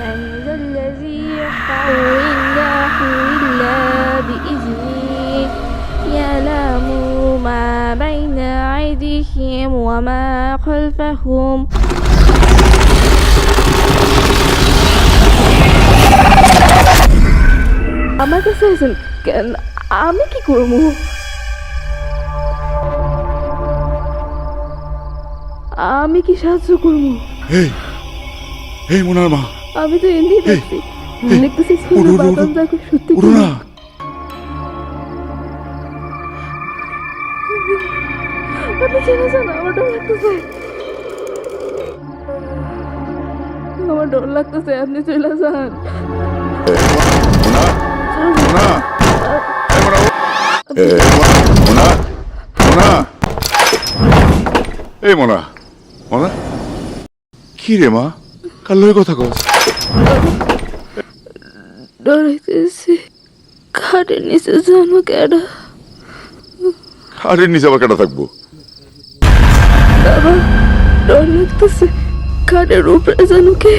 من ذا الذي يشفع عنده إلا بإذنه يعلم ما بين أيديهم وما خلفهم আমার কাছে আছেন কেন আমি কি করবো আমি কি সাহায্য করবো এই এই মোনার মা আমি তো এমনি দেখছি। দেখতেছি বাদাম দেখো সত্যি আপনি আমার ডর লাগতেছে। আমার ডর লাগতেছে আপনি চলে যান। এই মোনা মোনা। কি রে মা? কার লগে কথা কস? ডরাইতেছে খাটের নিচে জানো কেডা? আরে নিচে আবার থাকব বাবা ডর লাগতেছে খাটের জানো কে?